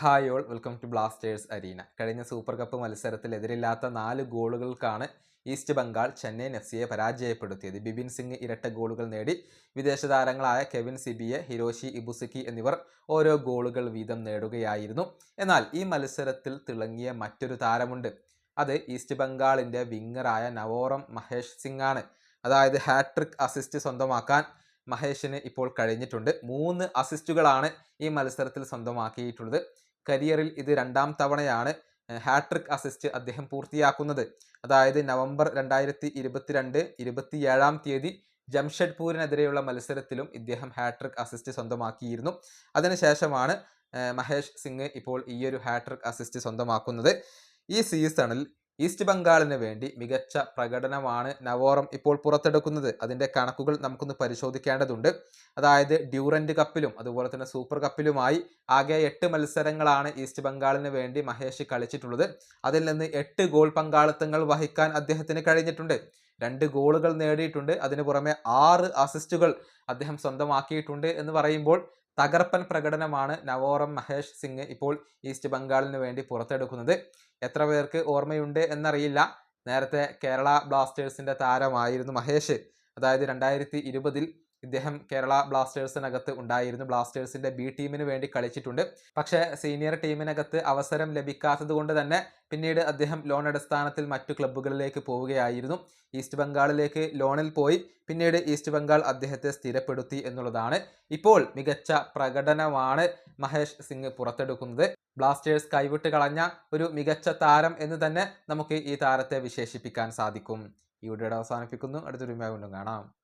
Hi all welcome to Blasters arena കഴിഞ്ഞ super cup മത്സരത്തിൽ എതിരില്ലാത്ത നാല് ഗോളുകൾക്കാണ് ഈസ്റ്റ് ബംഗാൾ ചെന്നൈയിൻ എഫ് സിയെ പരാജയപ്പെടുത്തിയത്. ബിബിൻ സിംഗ് ഇരട്ട ഗോളുകൾ നേടി വിദേശ താരങ്ങളായ കെവിൻ സിബിയെ ഹിരോഷി ഇബുസുക്കി എന്നിവർ ഓരോ ഗോളുകൾ വീതം നേടുകയായിരുന്നു. എന്നാൽ ഈ മത്സരത്തിൽ തിളങ്ങിയ മറ്റൊരു താരമുണ്ട്. അത് ഈസ്റ്റ് ബംഗാളിന്റെ വിങ്ങറായ നവോറം മഹേഷ് സിംഗ് ആണ് അതായത് ഹാട്രിക് അസിസ്റ്റ് സ്വന്തമാക്കാൻ മഹേഷിന് ഇപ്പോൾ കഴിഞ്ഞിട്ടുണ്ട്. മൂന്ന് അസിസ്റ്റുകളാണ് ഈ മത്സരത്തിൽ സ്വന്തമാക്കിയിട്ടുള്ളത്. കരിയറിൽ ഇത് രണ്ടാം തവണയാണ് ഹാട്രിക് അസിസ്റ്റ് അദ്ദേഹം പൂർത്തിയാക്കുന്നത്. അതായത് നവംബർ രണ്ടായിരത്തി ഇരുപത്തിരണ്ട് ഇരുപത്തിയേഴാം തീയതി ജംഷഡ്പൂരിനെതിരെയുള്ള മത്സരത്തിലും ഇദ്ദേഹം ഹാട്രിക് അസിസ്റ്റ് സ്വന്തമാക്കിയിരുന്നു. അതിനുശേഷമാണ് മഹേഷ് സിംഗ് ഇപ്പോൾ ഈയൊരു ഹാട്രിക് അസിസ്റ്റ് സ്വന്തമാക്കുന്നത്. ഈ സീസണിൽ ഈസ്റ്റ് ബംഗാളിന് വേണ്ടി മികച്ച പ്രകടനമാണ് നവോറം ഇപ്പോൾ പുറത്തെടുക്കുന്നത്. അതിന്റെ കണക്കുകൾ നമുക്കൊന്ന് പരിശോധിക്കേണ്ടതുണ്ട്. അതായത് ഡ്യൂറന്റ് കപ്പിലും അതുപോലെ തന്നെ സൂപ്പർ കപ്പിലുമായി ആകെ എട്ട് മത്സരങ്ങളാണ് ഈസ്റ്റ് ബംഗാളിന് വേണ്ടി മഹേഷ് കളിച്ചിട്ടുള്ളത്. അതിൽ നിന്ന് എട്ട് ഗോൾ പങ്കാളിത്തങ്ങൾ വഹിക്കാൻ അദ്ദേഹത്തിന് കഴിഞ്ഞിട്ടുണ്ട്. രണ്ട് ഗോളുകൾ നേടിയിട്ടുണ്ട്. അതിനു പുറമെ ആറ് അസിസ്റ്റുകൾ അദ്ദേഹം സ്വന്തമാക്കിയിട്ടുണ്ട് എന്ന് പറയുമ്പോൾ തകർപ്പൻ പ്രകടനമാണ് നവോറം മഹേഷ് സിംഗ് ഇപ്പോൾ ഈസ്റ്റ് ബംഗാളിന് വേണ്ടി പുറത്തെടുക്കുന്നത്. എത്ര പേർക്ക് ഓർമ്മയുണ്ട് എന്നറിയില്ല. നേരത്തെ കേരള ബ്ലാസ്റ്റേഴ്സിന്റെ താരമായിരുന്നു മഹേഷ്. അതായത് രണ്ടായിരത്തി ഇരുപതിൽ ഇദ്ദേഹം കേരള ബ്ലാസ്റ്റേഴ്സിനകത്ത് ഉണ്ടായിരുന്നു. ബ്ലാസ്റ്റേഴ്സിന്റെ ബി ടീമിന് വേണ്ടി കളിച്ചിട്ടുണ്ട്. പക്ഷേ സീനിയർ ടീമിനകത്ത് അവസരം ലഭിക്കാത്തത് കൊണ്ട് തന്നെ പിന്നീട് അദ്ദേഹം ലോൺ അടിസ്ഥാനത്തിൽ മറ്റു ക്ലബ്ബുകളിലേക്ക് പോവുകയായിരുന്നു. ഈസ്റ്റ് ബംഗാളിലേക്ക് ലോണിൽ പോയി. പിന്നീട് ഈസ്റ്റ് ബംഗാൾ അദ്ദേഹത്തെ സ്ഥിരപ്പെടുത്തി എന്നുള്ളതാണ്. ഇപ്പോൾ മികച്ച പ്രകടനമാണ് മഹേഷ് സിംഗ് പുറത്തെടുക്കുന്നത്. ബ്ലാസ്റ്റേഴ്സ് കൈവിട്ട് കളഞ്ഞ ഒരു മികച്ച താരം എന്ന് തന്നെ നമുക്ക് ഈ താരത്തെ വിശേഷിപ്പിക്കാൻ സാധിക്കും. ഈ വീഡിയോയുടെ അവസാനിപ്പിക്കുന്നു. അടുത്തൊരു വീണ്ടും കാണാം.